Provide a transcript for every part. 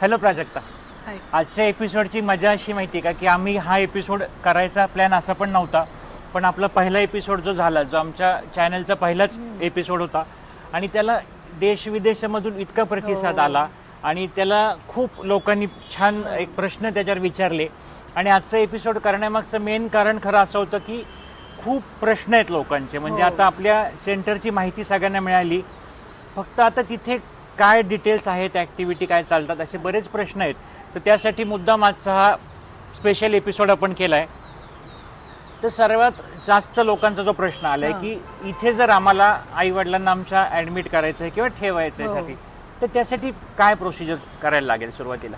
Hello Prajakta. हाय. आजच्या एपिसोडची मजा अशी माहिती आहे का की आम्ही हा एपिसोड करायचा प्लॅन असा पण नव्हता. पण आपला पहिला एपिसोड जो झाला जो आमच्या चॅनलचा पहिलाच एपिसोड होता आणि त्याला देश विदेशामधून इतका प्रतिसाद हो. आला आणि त्याला खूप लोकांनी छान एक प्रश्न त्याच्यावर विचारले. आणि आजचा एपिसोड करण्यामागचं मेन कारण खरं असं होतं की खूप प्रश्न आहेत लोकांचे. म्हणजे हो. आता आपल्या सेंटरची माहिती सगळ्यांना मिळाली. फक्त आता तिथे काय डिटेल्स आहेत ॲक्टिव्हिटी काय चालतात असे बरेच प्रश्न आहेत तर त्यासाठी मुद्दाम आजचा हा स्पेशल एपिसोड आपण केला आहे तर सर्वात जास्त लोकांचा जो प्रश्न आला आहे. की इथे जर आम्हाला आई वडिलांना आमच्या ॲडमिट करायचं आहे किंवा ठेवायचं आहे हो. साठी तर त्यासाठी काय प्रोसिजर करायला लागेल सुरुवातीला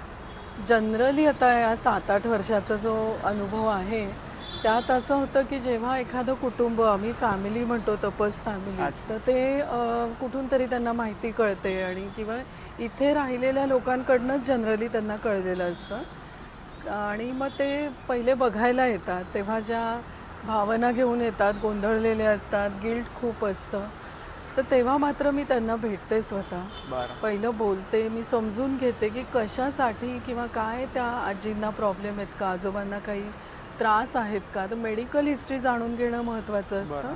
जनरली आता या सात आठ वर्षाचा जो अनुभव आहे त्यात असं होतं की जेव्हा एखादं कुटुंब आम्ही फॅमिली म्हणतो तपस फॅमिली. तर ते कुठून तरी त्यांना माहिती कळते आणि किंवा इथे राहिलेल्या लोकांकडनंच जनरली त्यांना कळलेलं असतं. आणि मग ते पहिले बघायला येतात. तेव्हा ज्या भावना घेऊन येतात गोंधळलेले असतात गिल्ट खूप असतं. तर तेव्हा मात्र मी त्यांना भेटते स्वतः. पहिलं बोलते मी समजून घेते की कशासाठी किंवा काय त्या आजींना प्रॉब्लेम आहेत का आजोबांना काही त्रास आहेत का? तर मेडिकल हिस्ट्री जाणून घेणं महत्त्वाचं असतं.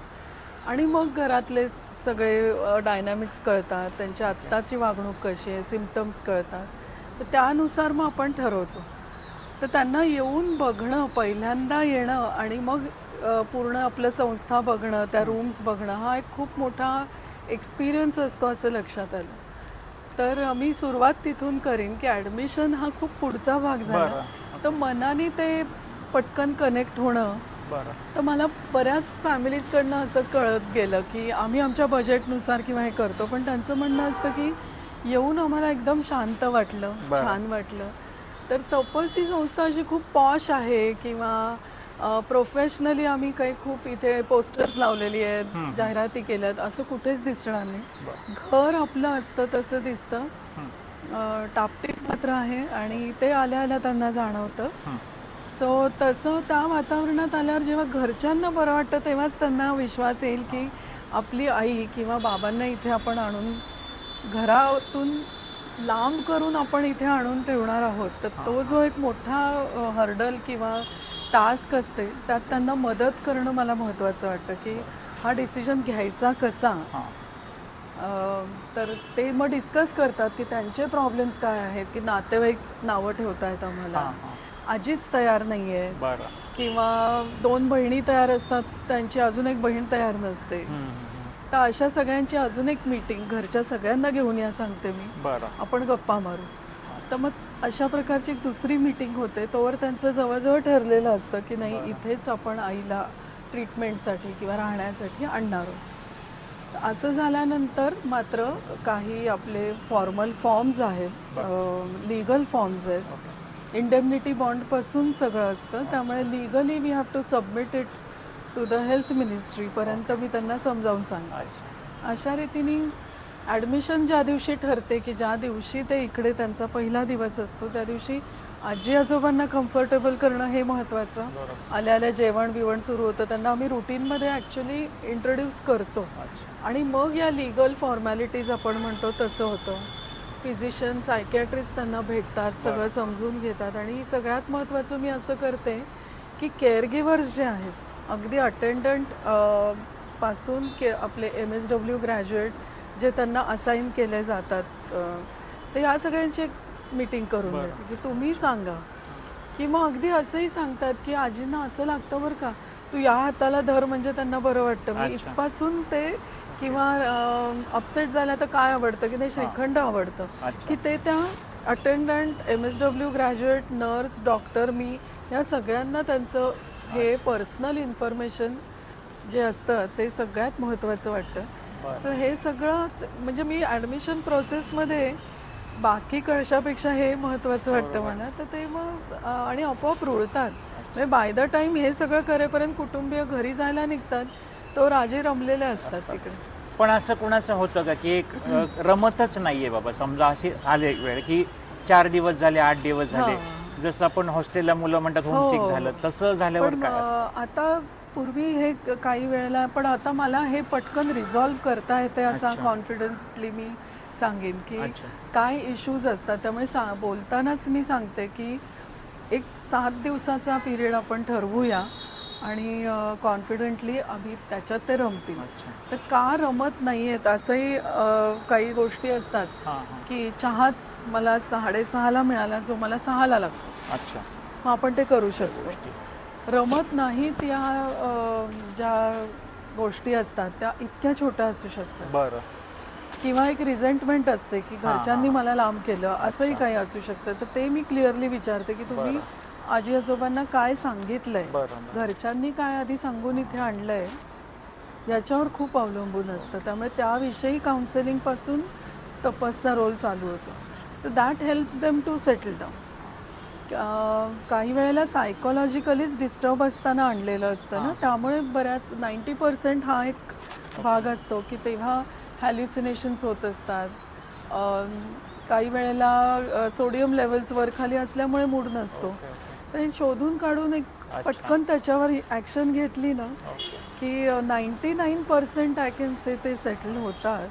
आणि मग घरातले सगळे डायनॅमिक्स कळतात. त्यांची आत्ताची वागणूक कशी आहे सिमटम्स कळतात. तर त्यानुसार मग आपण ठरवतो. तर त्यांना येऊन बघणं पहिल्यांदा येणं आणि मग पूर्ण आपलं संस्था बघणं त्या रूम्स बघणं हा एक खूप मोठा एक्सपिरियन्स असतो असं लक्षात आलं. तर मी सुरुवात तिथून करीन की ॲडमिशन हा खूप पुढचा भाग झाला. तर मनाने ते पटकन कनेक्ट होणं. बरं. तर मला बऱ्याच फॅमिलीजकडनं असं कळत गेलं की आम्ही आमच्या बजेटनुसार किंवा हे करतो. पण त्यांचं म्हणणं असतं की येऊन आम्हाला एकदम शांत वाटलं बरं. छान वाटलं. तर तपस ही संस्था अशी खूप पॉश आहे किंवा प्रोफेशनली आम्ही काही खूप इथे पोस्टर्स लावलेली आहेत जाहिराती केल्यात असं कुठेच दिसणार नाही. घर आपलं असतं तसं दिसतं. अं, टापटीप मात्र आहे आणि ते आल्या आल्या त्यांना जाणवतं. सो तसं त्या वातावरणात आल्यावर जेव्हा घरच्यांना बरं वाटतं तेव्हाच त्यांना विश्वास येईल की आपली आई किंवा बाबांना इथे आपण आणून घरातून लांब करून आपण इथे आणून ठेवणार आहोत. तर तो जो एक मोठा हर्डल किंवा टास्क असते त्यात त्यांना मदत करणं मला महत्त्वाचं वाटतं की हा डिसिजन घ्यायचा कसा? तर ते मग डिस्कस करतात की त्यांचे प्रॉब्लेम्स काय आहेत की नातेवाईक नावं ठेवत आहेत आम्हाला. आजीच तयार नाही आहे बरं. किंवा दोन बहिणी तयार असतात त्यांची अजून एक बहीण तयार नसते. तर अशा सगळ्यांची अजून एक मीटिंग घरच्या सगळ्यांना घेऊन या सांगते मी. बरं. आपण गप्पा मारू. तर मग अशा प्रकारची दुसरी मीटिंग होते. तोवर त्यांचं जवळजवळ ठरलेलं असतं की नाही इथेच आपण आईला ट्रीटमेंटसाठी किंवा राहण्यासाठी आणणार आहोत. असं झाल्यानंतर मात्र काही आपले फॉर्मल फॉर्म्स आहेत लिगल फॉर्म्स आहेत. इंडेमनिटी बॉन्डपासून सगळं असतं. त्यामुळे legally we have to submit it to the health मिनिस्ट्रीपर्यंत मी त्यांना समजावून सांगते. अशा रीतीने ॲडमिशन ज्या दिवशी ठरते की ज्या दिवशी ते इकडे त्यांचा पहिला दिवस असतो त्या दिवशी आजी आजोबांना कम्फर्टेबल करणं हे महत्त्वाचं आल्या आल्या जेवण बिवण सुरू होतं त्यांना आम्ही रुटीनमध्ये ॲक्च्युली इंट्रोड्यूस करतो. आणि मग या लिगल फॉर्मॅलिटीज आपण म्हणतो तसं होतं. फिजिशियन सायकॅट्रिस्ट त्यांना भेटतात सगळं समजून घेतात. आणि सगळ्यात महत्त्वाचं मी असं करते की केअरगिवर्स जे आहेत अगदी अटेंडंटपासून के आपले एम एस डब्ल्यू ग्रॅज्युएट जे त्यांना असाईन केले जातात तर ह्या सगळ्यांची एक मीटिंग करून. देते. की तुम्ही सांगा. की मग अगदी असंही सांगतात की आजींना असं लागतं बरं का तू या हाताला धर म्हणजे त्यांना बरं वाटतं. अच्छा. इथपासून ते किंवा अपसेट झाल्या तर काय आवडतं? की ते श्रीखंड आवडतं. की ते त्या attendant M S W graduate nurse doctor मी या सगळ्यांना त्यांचं हे पर्सनल इन्फॉर्मेशन जे असतं ते सगळ्यात महत्त्वाचं वाटतं. सो हे सगळं म्हणजे मी ॲडमिशन प्रोसेसमध्ये बाकी कशापेक्षा हे महत्त्वाचं वाटतं मला. तर ते मग आणि आपोआप रुळतात. म्हणजे बाय द टाईम हे सगळं करेपर्यंत कुटुंबीय घरी जायला निघतात तो राजे रमलेले असतात. तिकडे. पण असं कोणाचं होतं का की एक अ, रमतच नाहीये बाबा समजा अशी आले वेळ की चार दिवस झाले आठ दिवस झाले जसं आपण हॉस्टेलला मुलं म्हणतात होमसिक. झालं तसं झाल्यावर पण काय असतं? अं, आता पूर्वी हे क- काही वेळेला पण आता मला हे पटकन रिझॉल्व्ह करता येते असा अच्छा. कॉन्फिडन्सली मी सांगेन की अच्छा. काय इश्यूज असतात त्यामुळे सा बोलतानाच मी सांगते की एक सात दिवसाचा पिरियड आपण ठरवूया आणि कॉन्फिडेंटली आम्ही त्याच्यात ते रमतील. तर का रमत नाही आहेत असंही काही गोष्टी असतात की चहाच मला साडेसहाला मिळाला जो मला सहाला लागतो. अच्छा. मग आपण ते करू शकतो. रमत नाहीत या अ, ज्या गोष्टी असतात त्या इतक्या छोट्या असू शकतात. बरं. किंवा एक रिझेंटमेंट असते की घरच्यांनी मला लांब केलं असंही काही असू शकतं. तर ते मी क्लिअरली विचारते की तुम्ही आजी आजोबांना काय सांगितलंय? घरच्यांनी काय आधी सांगून इथे आणलंय याच्यावर खूप अवलंबून असतं. त्यामुळे त्याविषयी काउन्सिलिंगपासून तपासचा रोल चालू होतो. तर that helps them to settle down काही वेळेला सायकोलॉजिकलीच डिस्टर्ब असताना आणलेलं असतं ना? त्यामुळे बऱ्याच नाईंटी पर्सेंट हा एक भाग असतो की तेव्हा हॅल्युसिनेशन्स होत असतात. अम, काही वेळेला सोडियम लेवल्स वर खाली असल्यामुळे मूड नसतो. तर हे शोधून काढून एक पटकन त्याच्यावर ॲक्शन घेतली ना की ninety nine percent I can say ते सेटल होतात.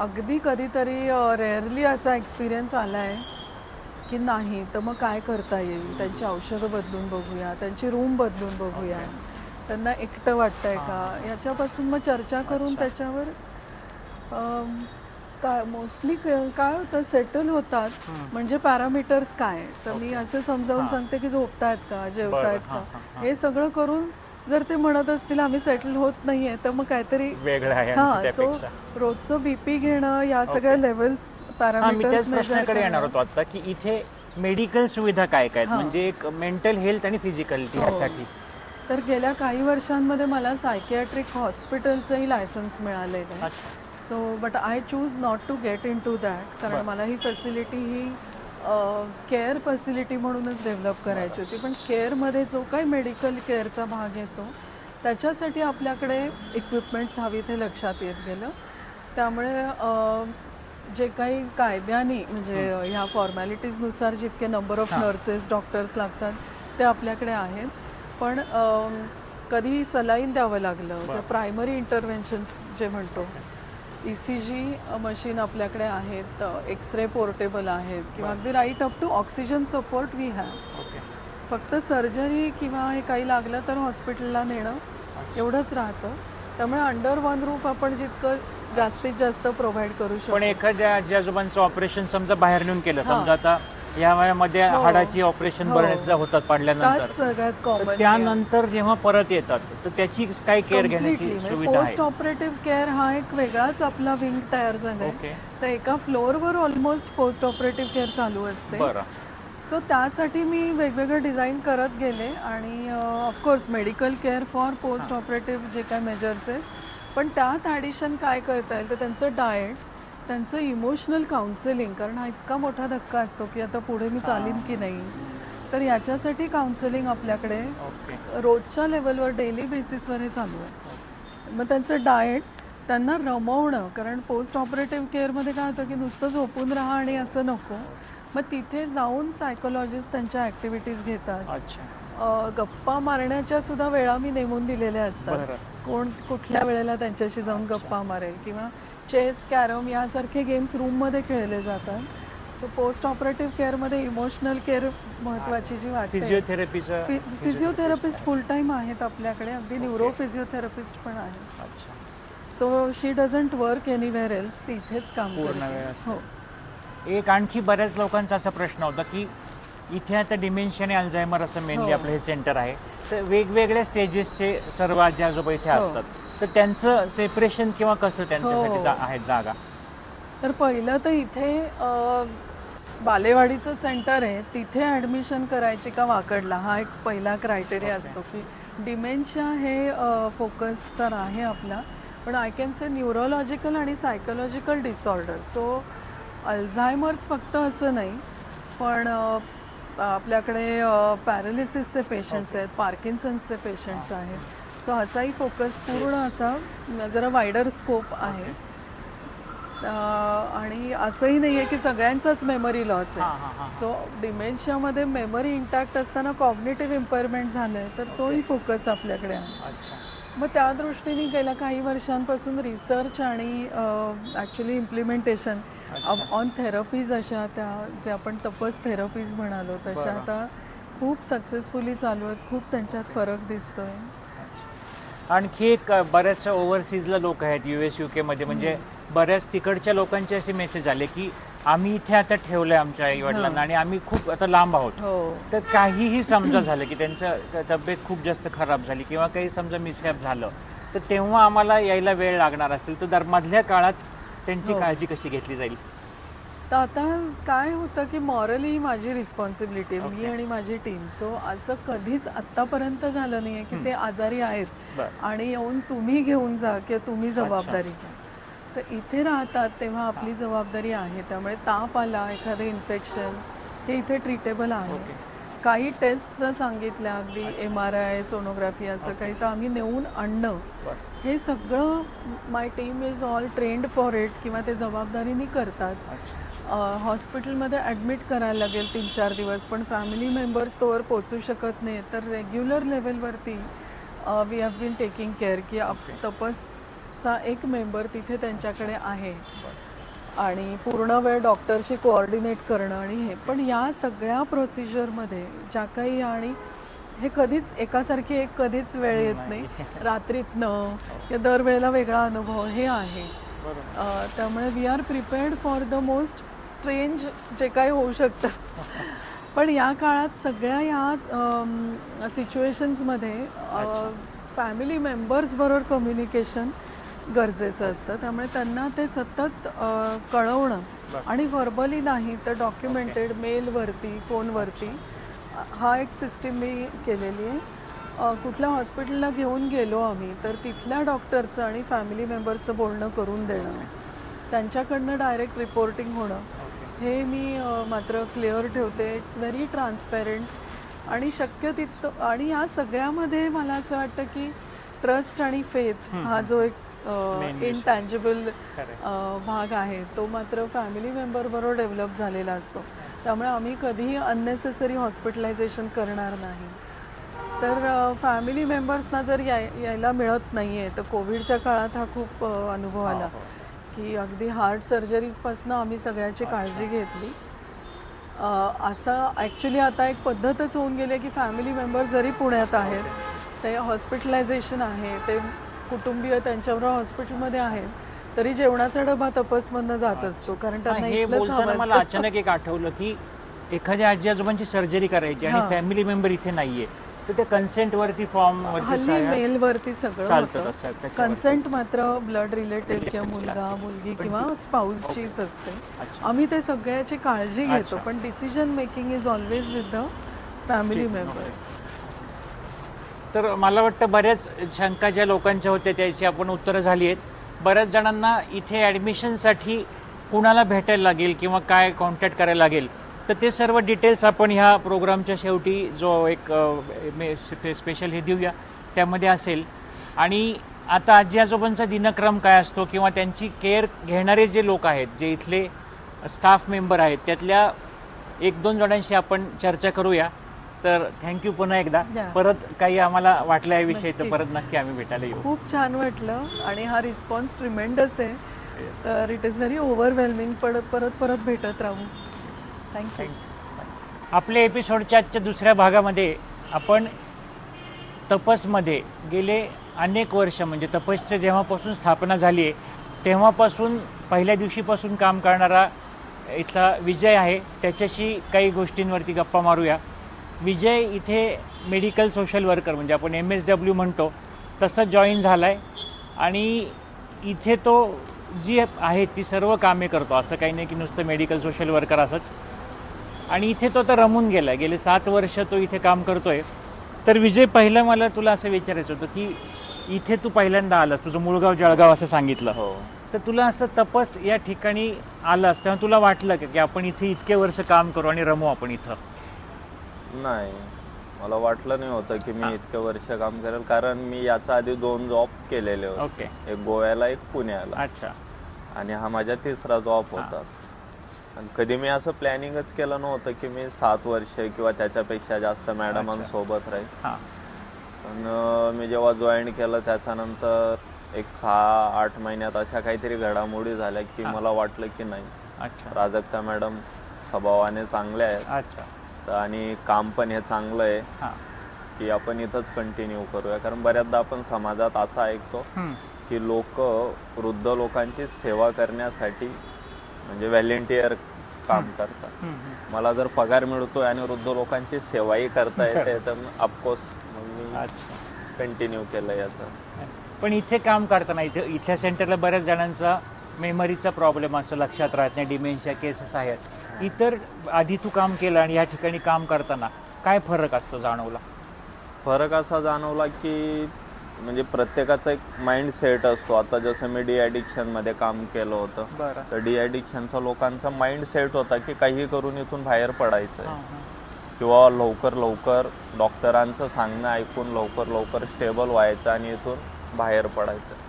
अगदी कधीतरी रेअरली असा एक्सपिरियन्स आला आहे की नाही तर मग काय करता येईल? त्यांची औषधं बदलून बघूया त्यांची रूम बदलून बघूया. त्यांना एकटं वाटतंय का? याच्यापासून मग चर्चा करून त्याच्यावर काय मोस्टली काय होतं सेटल होतात. म्हणजे पॅरामीटर्स काय? तर मी असं समजावून सांगते की झोपतायत का जेवतायत का. हे सगळं करून जर ते म्हणत असतील आम्ही सेटल होत नाहीये तर मग काहीतरी वेगळं आहे हा सो रोजचं बीपी घेणं या सगळ्या लेवल्स पॅरामीटर्स प्रश्नाकडे येणार होतो आता की इथे मेडिकल सुविधा काय काय म्हणजे एक मेंटल हेल्थ आणि फिजिकलिटी हो. यासाठी. तर गेल्या काही वर्षांमध्ये मला सायकियाट्रिक हॉस्पिटलचंही लायसन्स मिळालेलं आहे so but I choose not to get in to that कारण मला ही फॅसिलिटी ही केअर फॅसिलिटी म्हणूनच डेव्हलप करायची होती. पण केअरमध्ये जो काही मेडिकल केअरचा भाग येतो त्याच्यासाठी आपल्याकडे इक्विपमेंट्स हवी ते लक्षात येत गेलं. त्यामुळे जे काही कायद्याने म्हणजे ह्या फॉर्मॅलिटीजनुसार जितके नंबर ऑफ नर्सेस डॉक्टर्स लागतात ते आपल्याकडे आहेत. पण कधी सलाईन द्यावं लागलं तर प्रायमरी इंटरव्हेन्शन्स जे म्हणतो ई सी जी मशीन आपल्याकडे आहेत एक्स रे पोर्टेबल आहेत किंवा अगदी right up to oxygen support we have फक्त सर्जरी किंवा हे काही लागलं तर हॉस्पिटलला नेणं एवढंच राहतं. त्यामुळे अंडर वन रूफ आपण जितकं जास्तीत जास्त प्रोव्हाइड करू शकतो. पण एखाद्या आजी आजोबांचं ऑपरेशन समजा बाहेर नेऊन केलं समजा आता या वयामध्ये हाडाची ऑपरेशन हो. बरेचदा होतात पडल्यानंतर. त्याच सगळ्यात तर कॉमन त्यानंतर जेव्हा परत येतात तर त्याची काय केअर घेण्याची सुविधा पोस्ट आहे? ऑपरेटिव्ह केअर हा एक वेगळाच आपला विंग तयार झालाय. ओके तर एका फ्लोअरवर ऑलमोस्ट पोस्ट ऑपरेटिव्ह केअर चालू असते. बरं. सो त्यासाठी मी वेगवेगळं डिझाईन करत गेले आणि of course medical care for post operative जे काय मेजर्स आहेत. पण त्यात ॲडिशन काय करता येईल? तर त्यांचं डाएट त्यांचं इमोशनल काउन्सिलिंग कारण हा इतका मोठा धक्का असतो की आता पुढे मी चालीन की नाही. तर याच्यासाठी काउन्सिलिंग आपल्याकडे रोजच्या लेवलवर डेली बेसिसवर हे चालू आहे. मग त्यांचं डाएट त्यांना रमवणं कारण पोस्ट ऑपरेटिव्ह केअरमध्ये काय होतं की नुसतं झोपून राहा आणि असं नको. मग तिथे जाऊन सायकोलॉजिस्ट त्यांच्या ॲक्टिव्हिटीज घेतात. गप्पा मारण्याच्या सुद्धा वेळा मी नेमून दिलेल्या असतात. कोण कुठल्या वेळेला त्यांच्याशी जाऊन गप्पा मारेल किंवा चेस कॅरम यासारखे गेम्स रूममध्ये खेळले जातात. सो पोस्ट ऑपरेटिव्ह केअरमध्ये इमोशनल केअर महत्त्वाची जी वाटते. फिजिओथेरपीचं फिजिओथेरपिस्ट फुल टाईम आहेत आपल्याकडे. अगदी न्यूरो फिजिओथेरपिस्ट पण आहेत. अच्छा. So she doesn't work anywhere else ती इथेच काम पूर्ण करते. वेळ असतो. हो. एक आणखी बऱ्याच लोकांचा असा प्रश्न होता की इथे आता डिमेन्शिया आणि अल्झायमर असं मेनली हो. आपलं हे सेंटर आहे. तर वेगवेगळ्या स्टेजेसचे सर्व आजी आजोबा इथे हो. असतात. तर त्यांचं सेपरेशन किंवा कसं त्यांच्यासाठी हो. जा- आहे जागा? तर पहिलं तर इथे अ, बालेवाडीचं सेंटर आहे. तिथे ॲडमिशन करायची का वाकडला? हा एक पहिला क्रायटेरिया असतो की डिमेन्शिया हे फोकस तर आहे आपला. पण आय कॅन से न्यूरोलॉजिकल आणि सायकोलॉजिकल डिसऑर्डर सो अल्झायमर्स फक्त असं नाही पण अ, आपल्याकडे पॅरालिसिसचे पेशंट्स आहेत पार्किन्सन्सचे पेशंट्स आहेत. सो असाही फोकस पूर्ण असा जरा वायडर स्कोप आहे. आणि असंही नाही आहे की सगळ्यांचाच मेमरी लॉस. आहे. सो डिमेन्शियामध्ये मेमरी इंटॅक्ट असताना कॉग्नेटिव्ह इम्पेअरमेंट झालं आहे तर तोही फोकस आपल्याकडे आहे. मग त्या दृष्टीने गेल्या काही वर्षांपासून रिसर्च आणि ॲक्च्युली इम्प्लिमेंटेशन ऑन थेरपीज अशा त्या जे आपण तपस थेरपीज म्हणालो तशा आता खूप सक्सेसफुली चालू आहेत खूप त्यांच्यात फरक दिसतोय. आणखी एक अ, बऱ्याच ओव्हरसीजला लोक आहेत यू एस यू केमध्ये म्हणजे बऱ्याच तिकडच्या लोकांचे असे मेसेज आले की आम्ही इथे आता ठेवलंय आमच्या आई वडिलांना आणि आम्ही खूप आता लांब आहोत. हो. तर काहीही समजा झालं की त्यांचं तब्येत खूप जास्त खराब झाली किंवा काही समजा मिसहॅप झालं तर तेव्हा आम्हाला यायला वेळ लागणार असेल तर दर मधल्या काळात त्यांची हो. काळजी कशी घेतली जाईल? तर आता काय होतं की मॉरली माझी रिस्पॉन्सिबिलिटी मी Okay. आणि माझी टीम सो असं कधीच आत्तापर्यंत झालं नाहीये की ते आजारी आहेत आणि येऊन तुम्ही घेऊन जा किंवा तुम्ही जबाबदारी घ्या. तर इथे राहतात तेव्हा आपली जबाबदारी आहे त्यामुळे ताप आला एखादं इन्फेक्शन हे इथे ट्रीटेबल आहे. काही टेस्ट जर सांगितल्या अगदी एम आर आय सोनोग्राफी असं काही तर आम्ही नेऊन आणणं. हे सगळं my team is all trained for it किंवा ते जबाबदारीने करतात. हॉस्पिटलमध्ये ॲडमिट करायला लागेल तीन चार दिवस पण फॅमिली मेंबर्स तोवर पोचू शकत नाही. तर रेग्युलर लेवलवरती we have been taking care की आप तपसचा एक मेंबर तिथे त्यांच्याकडे आहे. आणि पूर्ण वेळ डॉक्टरशी कोऑर्डिनेट करणं आणि हे. पण या सगळ्या प्रोसिजरमध्ये ज्या काही आणि हे कधीच एकासारखी एक कधीच वेळ येत नाही. रात्रीतनं दरवेळेला वेगळा अनुभव हे आहे. त्यामुळे we are prepared for the most strange जे काही होऊ शकतं. पण या काळात सगळ्या या सिच्युएशन्समध्ये फॅमिली मेंबर्स बरोबर कम्युनिकेशन गरजेचं असतं. त्यामुळे त्यांना ते सतत कळवणं आणि व्हर्बली नाही तर डॉक्युमेंटेड मेलवरती फोनवरती हा एक सिस्टीम मी केलेली आहे. कुठल्या हॉस्पिटलला घेऊन गेलो आम्ही तर तिथल्या डॉक्टरचं आणि फॅमिली मेंबर्सचं बोलणं करून देणं त्यांच्याकडनं डायरेक्ट रिपोर्टिंग होणं हे मी मात्र क्लिअर ठेवते. इट्स व्हेरी ट्रान्सपेरंट आणि शक्य तिथं आणि या सगळ्यामध्ये मला असं वाटतं की ट्रस्ट आणि फेथ हा जो एक. इनटँजेबल. भाग आहे. तो मात्र फॅमिली मेंबर बरोबर डेव्हलप झालेला असतो. त्यामुळे आम्ही कधीही अननेसेसरी हॉस्पिटलायझेशन करणार नाही. तर फॅमिली मेंबर्सना जर याय यायला मिळत नाही आहे तर कोविडच्या काळात हा खूप अनुभव आला. की अगदी हार्ट सर्जरीजपासून आम्ही सगळ्याची काळजी घेतली. असं ॲक्च्युली आता एक पद्धतच होऊन गेली आहे की फॅमिली मेंबर जरी पुण्यात आहेत ते हॉस्पिटलायझेशन आहे ते कुटुंबीय त्यांच्याबरोबर हॉस्पिटलमध्ये आहेत तरी जेवणाचा डबा तपसमधनं जात असतो कारण त्यांना हे इथलंच बोलताना मला. अचानक एक आठवलं की एखाद्या आजी आजोबांची सर्जरी करायची आणि हां. फॅमिली मेंबर इथे नाहीये. तर ते कन्सेंट वरती फॉर्म हल्ली मेलवरती सगळं चालतं होतं. तसं, त्याच्यावरती. कन्सेंट मात्र ब्लड रिलेटेड किंवा मुलगा मुलगी किंवा स्पाऊसचीच असते. आम्ही ते सगळ्याची काळजी घेतो पण decision making is always with the family members तर मला वाटतं बऱ्याच शंका ज्या लोकांच्या होत्या त्याची आपण उत्तरं झाली आहेत. बऱ्याच जणांना इथे ॲडमिशनसाठी कुणाला भेटायला लागेल किंवा काय कॉन्टॅक्ट करायला लागेल तर ते सर्व डिटेल्स आपण ह्या प्रोग्रामच्या शेवटी जो एक स्पेशल हे देऊया. त्यामध्ये असेल. आणि आता आजी आजोबांचा दिनक्रम काय असतो किंवा त्यांची केअर घेणारे जे लोक आहेत जे इथले स्टाफ मेंबर आहेत त्यातल्या एक दोन जणांशी आपण चर्चा करूया. तर थँक्यू पुन्हा एकदा. परत काही आम्हाला वाटलं याविषयी तर नक्की. परत नक्की आम्ही भेटायला येऊ. खूप छान वाटलं आणि हा रिस्पॉन्स ट्रिमेंडस आहे. तर इट इज व्हेरी ओव्हरवेल्मिंग परत परत परत भेटत राहू. थँक्यू आपल्या एपिसोडच्या आजच्या दुसऱ्या भागामध्ये आपण तपसमध्ये गेले अनेक वर्ष म्हणजे तपसचं जेव्हापासून स्थापना झाली आहे तेव्हापासून पहिल्या दिवशीपासून काम करणारा इथला विजय आहे. त्याच्याशी काही गोष्टींवरती गप्पा मारूया. विजय इथे मेडिकल सोशल वर्कर म्हणजे आपण एम एस डब्ल्यू म्हणतो तसं जॉईन झाला आहे आणि इथे तो जी आहे ती सर्व कामे करतो असं काही नाही की नुसतं मेडिकल सोशल वर्कर असंच. आणि इथे तो तर रमून गेला गेले सात वर्ष तो इथे काम करतोय. तर विजय पहिलं मला तुला असं विचारायचं होतं की इथे तू पहिल्यांदा आलास तुझं मुळगाव जळगाव असं सांगितलं. हो. तर तुला असं तपस या ठिकाणी आलास तेव्हा तुला वाटलं का की आपण इथे इतके वर्ष काम करू आणि रमू आपण इथं? नाही. मला वाटलं नाही होतं की मी इतकं वर्ष काम करेल कारण मी याच्या आधी दोन जॉब केलेले होते. ओके. एक गोव्याला एक पुण्याला. अच्छा. आणि हा माझा तिसरा जॉब होता. आणि कधी मी असं प्लॅनिंगच केलं नव्हतं की मी सात वर्ष किंवा त्याच्यापेक्षा जास्त मॅडमांसोबत राहील हां. पण अं, मी जेव्हा जॉईन केलं त्याच्यानंतर एक सहा आठ महिन्यात अशा काहीतरी घडामोडी झाल्या की मला वाटलं की नाही. अच्छा. प्राजक्ता मॅडम स्वभावाने चांगले आहेत. अच्छा. तर आणि काम पण हे चांगलं आहे हां. की आपण इथंच कंटिन्यू करूया. कारण बऱ्याचदा आपण समाजात असं ऐकतो हम्म. की लोक वृद्ध लोकांची सेवा करण्यासाठी म्हणजे व्हॅलेंटियर काम करतात. हम्म, हम्म. मला जर पगार मिळतोय आणि वृद्ध लोकांची सेवाही करता येते तर ऑफकोर्स मग मी अच्छा. कंटिन्यू केलं याचं. पण इथे काम करताना इथे इथल्या सेंटरला बऱ्याच जणांचा मेमरीचा प्रॉब्लेम असतो लक्षात राहत नाही डिमेन्शिया केसेस आहेत. इतर आधी तू काम केलं आणि या ठिकाणी काम करताना काय फरक असतो जाणवला? फरक असा जाणवला की म्हणजे प्रत्येकाचा एक माइंड सेट असतो. आता जसं मी डी ॲडिक्शनमध्ये काम केलं होतं तर डी ॲडिक्शनचा लोकांचा माइंड सेट होता की काही करून इथून बाहेर पडायचं किंवा लवकर लवकर डॉक्टरांचं सांगणं ऐकून लवकर लवकर स्टेबल व्हायचं आणि इथून बाहेर पडायचं.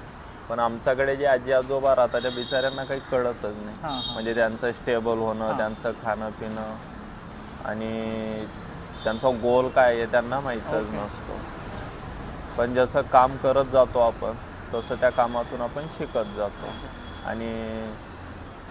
पण आमच्याकडे जे आजी आजोबा राहतात त्या बिचाऱ्यांना काही कळतच हां, नाही हां. म्हणजे त्यांचं स्टेबल होणं हां. त्यांचं खाणं पिणं आणि त्यांचा गोल काय आहे त्यांना माहीतच ओके. नसतो पण जसं काम करत जातो आपण तसं त्या कामातून आपण शिकत जातो आणि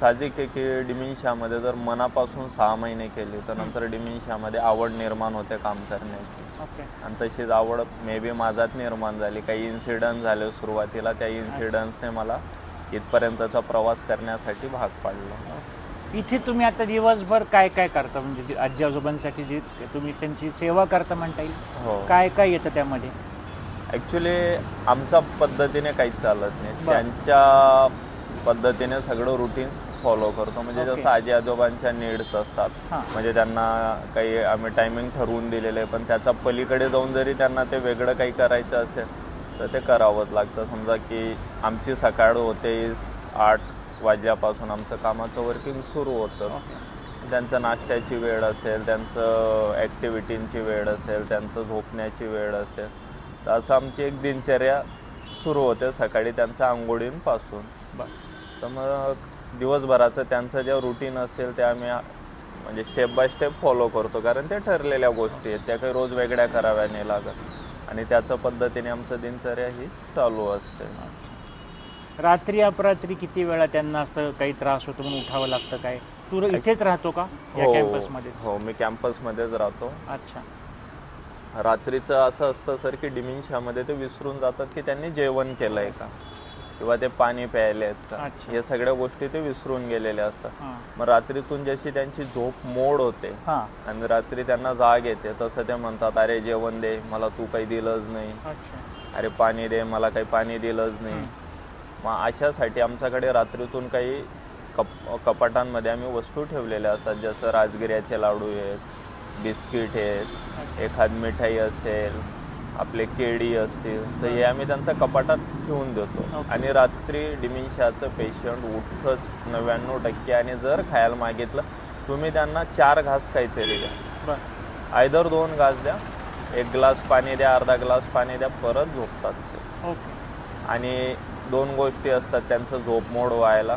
साहजिक आहे की डिमेन्शियामध्ये जर मनापासून सहा महिने केले तर नंतर डिमेन्शियामध्ये आवड निर्माण होते काम करण्याची. ओके. आणि तशीच आवड मे बी माझ्यात निर्माण झाली. काही इन्सिडंट झाले सुरुवातीला त्या इन्सिडंट्सने मला इथपर्यंतचा प्रवास करण्यासाठी भाग पाडला. इथे तुम्ही आता दिवसभर काय काय करता? म्हणजे जे आजी आजोबांसाठी जी तुम्ही त्यांची सेवा करता म्हणता येईल. हो. काय काय येतं त्यामध्ये? ऍक्च्युली आमच्या पद्धतीने काहीच चालत नाही. त्यांच्या पद्धतीने सगळं रुटीन फॉलो करतो. म्हणजे. जसं आजी आजोबांच्या नीड्स असतात. म्हणजे त्यांना काही आम्ही टायमिंग ठरवून दिलेलं आहे पण त्याच्या पलीकडे जाऊन जरी त्यांना ते वेगळं काही करायचं असेल तर ते करावंच लागतं. समजा की आमची सकाळ होते आठ वाजल्यापासून आमचं कामाचं वर्किंग सुरू होतं. त्यांचं नाश्त्याची वेळ असेल त्यांचं ॲक्टिव्हिटींची वेळ असेल त्यांचं झोपण्याची वेळ असेल तर असं आमची एक दिनचर्या सुरू होते सकाळी त्यांच्या आंघोळींपासून. तर मग दिवसभराचं त्यांचं जे रुटीन असेल ते आम्ही म्हणजे स्टेप बाय स्टेप फॉलो करतो. कारण ते ठरलेल्या गोष्टी आहेत. त्या काही रोज वेगळ्या कराव्या नाही लागत. आणि त्याच्या पद्धतीने आमचं दिनचर्या ही चालू असते. रात्री अपरात्री किती वेळा त्यांना असं काही त्रास होतो म्हणून उठावं लागतं काय? तू इथेच राहतो का? या हो कॅम्पसमध्येच हो मी कॅम्पसमध्येच राहतो. अच्छा. रात्रीचं असं असतं सर की डिमेन्शियामध्ये ते विसरून जातात की त्यांनी जेवण केलंय का? किंवा ते पाणी प्यायले अच्छा. हे सगळ्या गोष्टी ते विसरून गेलेले असतात. हां. मग रात्रीतून जशी त्यांची झोप मोड होते हां. आणि रात्री त्यांना जाग येते तसं ते म्हणतात अरे जेवण दे मला तू काही दिलंच नाही. अच्छा. अरे पाणी दे मला काही पाणी दिलंच नाही. मग अशासाठी आमच्याकडे रात्रीतून काही कप कपाटांमध्ये आम्ही वस्तू ठेवलेल्या असतात जसं राजगिऱ्याचे लाडू आहेत बिस्किट आहेत एखाद मिठाई असेल आपले केळी असतील तर हे आम्ही त्यांच्या कपाटात ठेवून देतो. आणि रात्री डिमेन्शियाचं पेशंट उठतच नव्याण्णव टक्के आणि जर खायला मागितलं तुम्ही त्यांना चार घास काहीतरी द्या. आयदर दोन घास द्या एक ग्लास पाणी द्या अर्धा ग्लास पाणी द्या परत झोपतात ते. आणि दोन गोष्टी असतात त्यांचं झोप मोड व्हायला.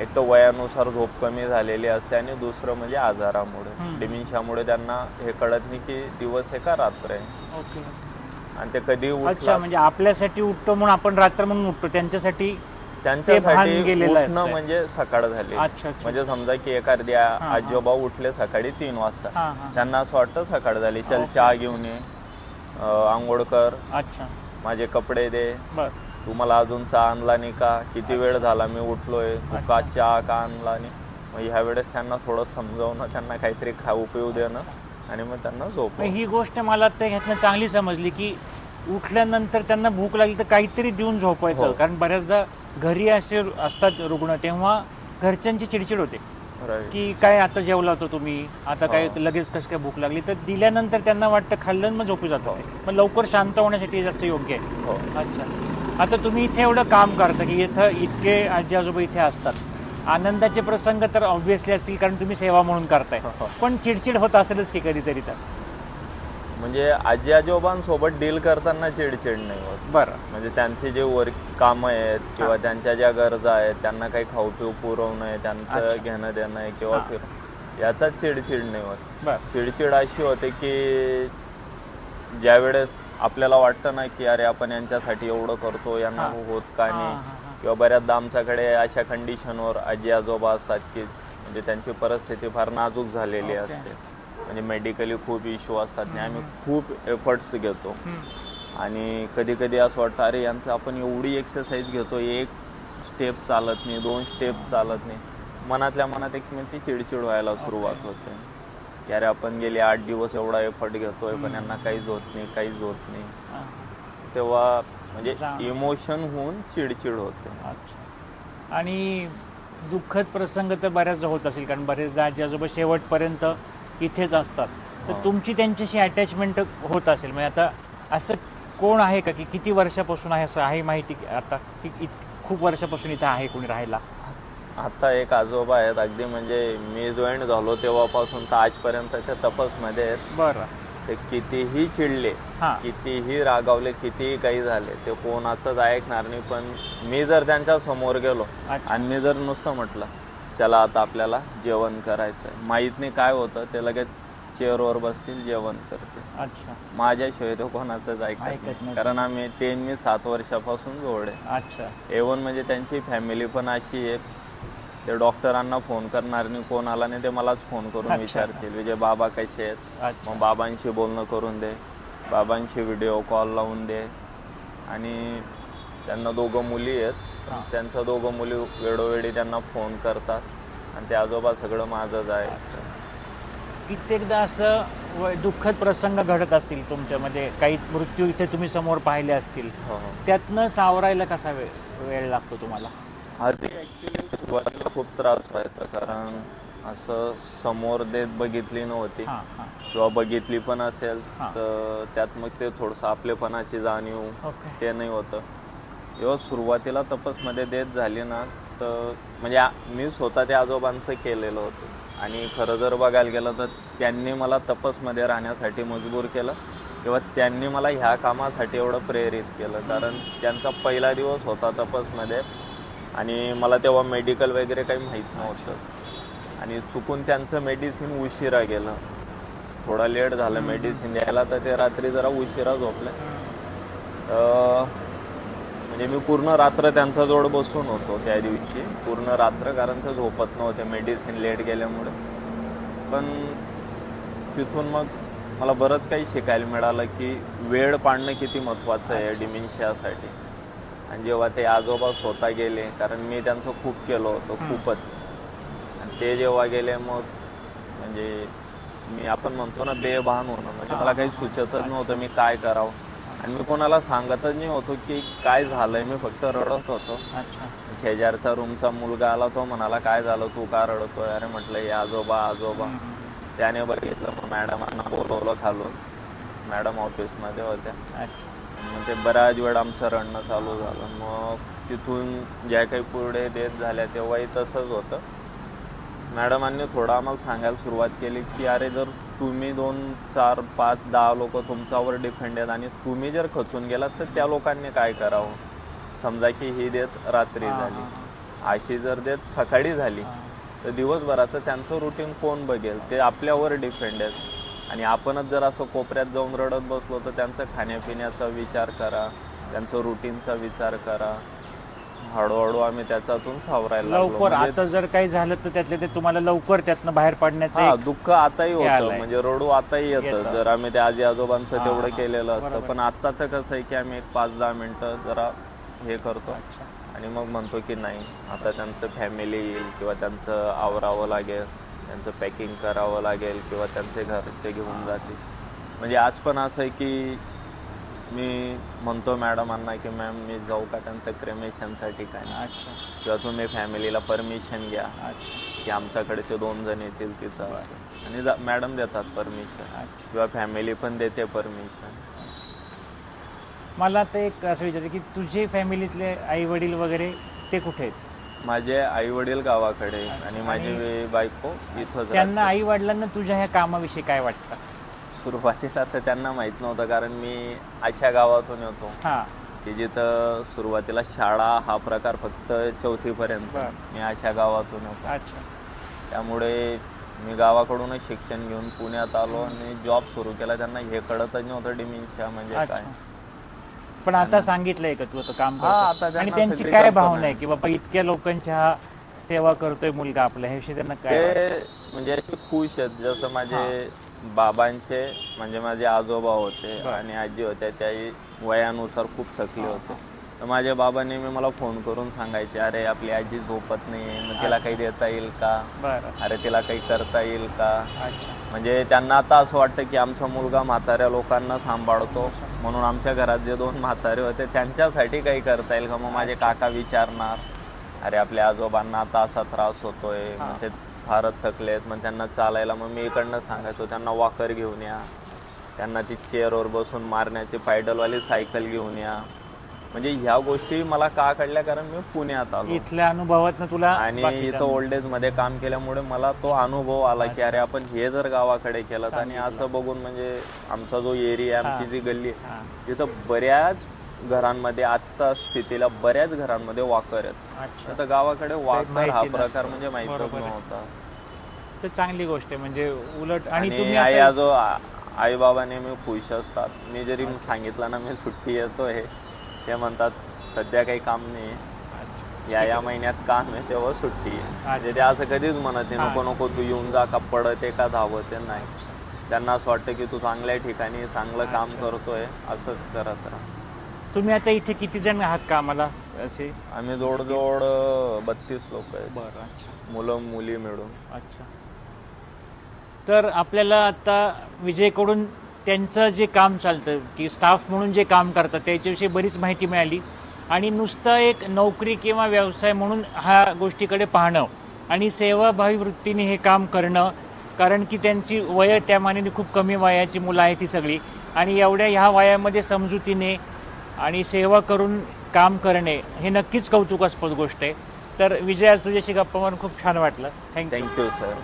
एक तर वयानुसार झोप कमी झालेली असते आणि दुसरं म्हणजे आजारामुळे. डिमेन्शियामुळे त्यांना हे कळत नाही की दिवस आहे का रात्र आहे. ओके. आणि ते कधी अच्छा उठला म्हणजे आपल्यासाठी उठतो म्हणून आपण रात्र म्हणून उठतो. त्यांच्यासाठी भान त्यांच्यासाठी गेलेलं उठणं असतंय. म्हणजे सकाळ झाली. अच्छा, अच्छा. म्हणजे समजा की एखाद्या. आजोबा उठले सकाळी तीन वाजता. हां त्यांना असं वाटतं सकाळ झाली. चल. चहा घेऊन ये. अं, आंघोळ कर. अच्छा. माझे कपडे दे. बर. तू मला अजून चहा आणला नाही का? किती वेळ झाला मी उठलोय? तू का चहा का आणला नाही? मग ह्या वेळेस त्यांना थोडं समजावणं त्यांना काहीतरी खाऊ पिऊ देणं. आणि मग त्यांना झोप मग ही गोष्ट मला तर ह्यातनं चांगली समजली की उठल्यानंतर त्यांना भूक लागली तर काहीतरी देऊन झोपायचं हो. कारण बऱ्याचदा घरी असे असतात रुग्ण तेव्हा घरच्यांची चिडचिड होते. की काय आता जेवला होता तुम्ही? आता काय हो. लगेच कसं काय भूक लागली? तर दिल्यानंतर त्यांना वाटतं खाल्लं आणि मग झोपी जातो मग लवकर शांत होण्यासाठी हे जास्त योग्य आहे. हो. अच्छा. आता तुम्ही इथे एवढं काम करता की इथं इतके आजी आजोबा इथे असतात. आनंदाचे प्रसंग तर ऑब्व्हियसली असतील कारण तुम्ही सेवा म्हणून करताय हो. पण चिडचिड होत असेलच की कधीतरी तर म्हणजे आजी आजोबांसोबत डील करताना चिडचिड नाही होत बरं म्हणजे त्यांचे जे वर्क कामं आहेत किंवा त्यांच्या ज्या गरजा आहेत त्यांना काही खाऊ पिऊ पुरवणं आहे त्यांचं. घेणं देणं आहे किंवा हां. फिर याचा चिडचिड नाही होत चिडचिड अशी होते की ज्या वेळेस आपल्याला वाटतं ना की अरे आपण यांच्यासाठी एवढं करतो यांना हां. होत का हां, नाही हां, हां. किंवा बऱ्याचदा आमच्याकडे अशा कंडिशनवर आजी आजोबा असतात की म्हणजे त्यांची परिस्थिती फार नाजूक झालेली असते. म्हणजे मेडिकली खूप इश्यू असतात आणि आम्ही खूप एफर्ट्स घेतो. आणि कधी कधी असं वाटतं अरे यांचं आपण एवढी एक्सरसाइज घेतो एक स्टेप चालत नाही दोन स्टेप चालत नाही. मनातल्या मनात एक मिनिट चिडचिड व्हायला सुरुवात होते. की अरे आपण गेले आठ दिवस एवढा एफर्ट घेतोय पण यांना काहीच होत नाही काहीच होत नाही. तेव्हा म्हणजे इमोशन होऊन चिडचिड होते. अच्छा. आणि दुःखद प्रसंग तर बऱ्याचदा होत असेल कारण बरेचदा आजी आजोबा शेवटपर्यंत इथेच असतात. तर तुमची त्यांच्याशी अटॅचमेंट होत असेल म्हणजे आता असं कोण आहे का की किती वर्षापासून आहे असं आहे माहिती की आता की इत- खूप वर्षापासून इथं आहे कोणी राहायला? आता एक आजोबा आहेत अगदी म्हणजे मी जॉईन झालो तेव्हापासून तर आजपर्यंत ते तपसमध्ये आहेत. बरं. ते कितीही चिडले हां. कितीही रागावले कितीही काही झाले ते कोणाचंच ऐकणार नाही. पण मी जर त्यांच्यासमोर गेलो अच्छा. आणि मी जर नुसतं म्हटलं चला आता आपल्याला जेवण करायचं आहे. माहीत नाही काय होतं ते लगेच चेअरवर बसतील जेवण करतील. अच्छा. माझ्याशिवाय तो कोणाचंच ऐकत ऐकत नाही. नाही. कारण आम्ही ते मी सात वर्षापासून जोड. आहे अच्छा. एवन म्हणजे त्यांची फॅमिली पण अशी आहे ते डॉक्टरांना फोन करणार नाही कोण आला नाही ते मलाच फोन करून. विचारतील विजय बाबा कसे आहेत? मग बाबांशी बोलणं करून दे. बाबांशी व्हिडिओ कॉल लावून दे. आणि त्यांना दोघं मुली आहेत. त्यांच्या दोघं मुली वेळोवेळी त्यांना फोन करतात. आणि ते आजोबा सगळं माझंच आहे. कित्येकदा असं दुःखद प्रसंग घडत असतील तुमच्यामध्ये. काही मृत्यू इथे तुम्ही समोर पाहिले असतील. हो हो. त्यातनं सावरायला कसा वेळ वेळ लागतो तुम्हाला? हा ते ॲक्च्युली सुरुवातीला खूप त्रास व्हायचा कारण असं समोर देत बघितली नव्हती. हां हां. किंवा बघितली पण असेल हां. तर त्यात मग ते थोडंसं आपलेपणाची जाणीव ओके. ते नाही होतं. जेव्हा सुरुवातीला तपसमध्ये देत झाली ना तर म्हणजे आ- मी स्वतः त्या आजोबांचं केलेलं होतं. आणि खरं जर बघायला गेलं तर त्यांनी मला तपसमध्ये राहण्यासाठी मजबूर केलं. किंवा त्यांनी मला ह्या कामासाठी एवढं प्रेरित केलं. कारण त्यांचा पहिला दिवस होता तपसमध्ये. आणि मला तेव्हा मेडिकल वगैरे काही माहीत नव्हतं. आणि चुकून त्यांचं मेडिसिन उशिरा गेलं. थोडा लेट झालं मेडिसिन द्यायला तर ते रात्री जरा उशिरा झोपले. तर म्हणजे मी पूर्ण रात्र त्यांचा जोड बसून होतो त्या दिवशी. पूर्ण रात्र कारण ते झोपत नव्हते मेडिसिन लेट गेल्यामुळे. पण तिथून मग मला बरंच काही शिकायला मिळालं की वेळ पाडणं किती महत्त्वाचं आहे डिमेन्शियासाठी आणि जेव्हा ते आजोबा स्वतः गेले कारण मी त्यांचं खूप केलं होतं खूपच. आणि ते जेव्हा गेले मग म्हणजे मी आपण म्हणतो ना बेभान होणं. म्हणजे मला काही सुचतच नव्हतं मी काय करावं. आणि मी कोणाला सांगतच नाही होतो की काय झालंय. मी फक्त रडत होतो. शेजारचा रूमचा मुलगा आला तो म्हणाला काय झालं? तू का रडतोय? अरे म्हटलं हे आजोबा आजोबा. त्याने बघितलं मग मॅडमांना बोलवलं खालून. मॅडम ऑफिसमध्ये होत्या. मग ते बऱ्याच वेळ आमचं रडणं चालू झालं. मग तिथून ज्या काही पुढे देत झाल्या तेव्हाही तसंच होतं. मॅडमांनी थोडं आम्हाला सांगायला सुरुवात केली की अरे जर तुम्ही दोन चार पाच दहा लोक तुमच्यावर डिपेंड आहेत आणि तुम्ही जर खचून गेलात तर त्या लोकांनी काय करावं? समजा की ही देत रात्री झाली. अशी जर देत सकाळी झाली तर दिवसभराचं त्यांचं रुटीन कोण बघेल? ते आपल्यावर डिपेंड आहेत. आणि आपणच जर असं कोपऱ्यात जाऊन रडत बसलो तर त्यांचं खाण्यापिण्याचा विचार करा त्यांचं रुटीनचा विचार करा हळूहळू आम्ही त्याच्यातून सावरायला लवकर म्हणजे आता जर काही झालं तर त्यातले ते तुम्हाला लवकर त्यातनं बाहेर पडण्याचं हा दुःख आताही होतं आलंय. म्हणजे रडू आताही येतं येतं. जर आम्ही त्या आजी आजोबांचं हा, तेवढं हा. केलेलं असतं बरोबर. पण आत्ताचं कसं आहे की आम्ही एक पाच दहा मिनिटं जरा हे करतो. आणि मग म्हणतो की नाही आता त्यांचं फॅमिली येईल किंवा त्यांचं आवरावं लागेल त्यांचं पॅकिंग करावं लागेल किंवा त्यांचे घरचे घेऊन जातील. म्हणजे आज पण असं आहे की मी म्हणतो मॅडमांना की मॅम मी जाऊ का त्यांचं क्रेमेशनसाठी काय? अच्छा. किंवा तुम्ही फॅमिलीला परमिशन घ्या. अच्छा. की आमच्याकडचे दोन जण येतील तिथं. असं आणि जा मॅडम देतात परमिशन अच्छा. किंवा फॅमिली पण देते परमिशन मला आता एक असं विचार की तुझे फॅमिलीतले आई वडील वगैरे ते कुठे आहेत? माझे आई वडील गावाकडे आणि माझी बायको इथंच त्यांना. आई वडिलांना तुझ्या ह्या कामाविषयी काय वाटतं? सुरुवातीला तर त्यांना माहीत नव्हतं कारण मी अशा गावातून येतो हां. की जिथं सुरुवातीला शाळा हा प्रकार फक्त चौथीपर्यंत. बरं. मी अशा गावातून येतो. अच्छा. त्यामुळे मी गावाकडूनच शिक्षण घेऊन पुण्यात आलो आणि जॉब सुरू केला. त्यांना हे कळतच नव्हतं डिमेन्शिया म्हणजे अच्छा. काय. पण आता सांगितलंय का तू आता काम हा, आता आणि त्यांची काय भावना आहे आहे. की बाबा इतक्या लोकांच्या सेवा करतोय मुलगा आपला हे विषयी त्यांना काय वाटतं? ते म्हणजे असे खुश आहेत जसं माझे बाबांचे म्हणजे माझे आजोबा होते आणि आजी होत्या त्याही वयानुसार खूप थकले होते. तर माझ्या बाबा नेहमी मला फोन करून सांगायचे अरे आपली आजी झोपत नाही मग तिला काही देता येईल का? बरं. अरे तिला काही करता येईल का? अच्छा. म्हणजे त्यांना आता असं वाटतं की आमचा मुलगा म्हाताऱ्या लोकांना सांभाळतो. म्हणून आमच्या घरात जे दोन म्हातारे होते त्यांच्यासाठी काही करता येईल का? मग माझे काका विचारणार अरे आपल्या आजोबांना आता असा त्रास होतोय मग ते फारच थकलेत मग त्यांना चालायला मग मी इकडनं सांगायचो त्यांना वॉकर घेऊन या त्यांना ती चेअरवर बसून मारण्याची पायडलवाली सायकल घेऊन या म्हणजे ह्या गोष्टी मला का कळल्या? कारण मी पुण्यात आलो. इथल्या अनुभवातनं तुला आणि इथं ओल्ड एजमध्ये काम केल्यामुळे मला तो अनुभव आला की अरे आपण हे जर गावाकडे केलं आणि असं बघून म्हणजे आमचा जो एरिया आमची जी गल्ली आहे, हा. तिथं बऱ्याच घरांमध्ये आजच्या स्थितीला बऱ्याच घरांमध्ये वाकर आहेत. तर गावाकडे वाकर हा माहिती प्रकार. म्हणजे माहितच आहे. नव्हता. तर चांगली गोष्ट आहे म्हणजे उलट आणि आई आजो आई बाबा नेहमी खुश असतात. मी जरी सांगितलं ना मी सुट्टी येतोय. ते म्हणतात सध्या काही काम नाही. या या महिन्यात काम आहे तेव्हा सुट्टी आहे. म्हणजे ते असं कधीच म्हणत नाही नको नको तू येऊन जा का पडत आहे का धावत आहे? नाही. त्यांना असं वाटतं की तू चांगल्या ठिकाणी चांगलं काम करतोय असंच करत राहा. तुम्ही आता इथे किती जण आहात कामाला? असे? आम्ही जवळजवळ बत्तीस लोक आहेत. बरं अच्छा. मुलं मुली मिळून. अच्छा. तर आपल्याला आता विजयकडून त्यांचं जे काम चालतं की स्टाफ म्हणून जे काम करतात त्याच्याविषयी बरीच माहिती मिळाली. आणि नुसतं एक नोकरी किंवा व्यवसाय म्हणून ह्या गोष्टीकडे पाहणं आणि सेवाभावी वृत्तीने हे काम करणं कारण की त्यांची वय त्या मानाने खूप कमी वयाची मुलं आहेत ती सगळी. आणि एवढ्या ह्या वयामध्ये समजुतीने आणि सेवा करून काम करणे हे नक्कीच कौतुकास्पद गोष्ट आहे. तर विजय आज तुझ्याशी गप्पा मारून खूप छान वाटलं. Thank you thank you sir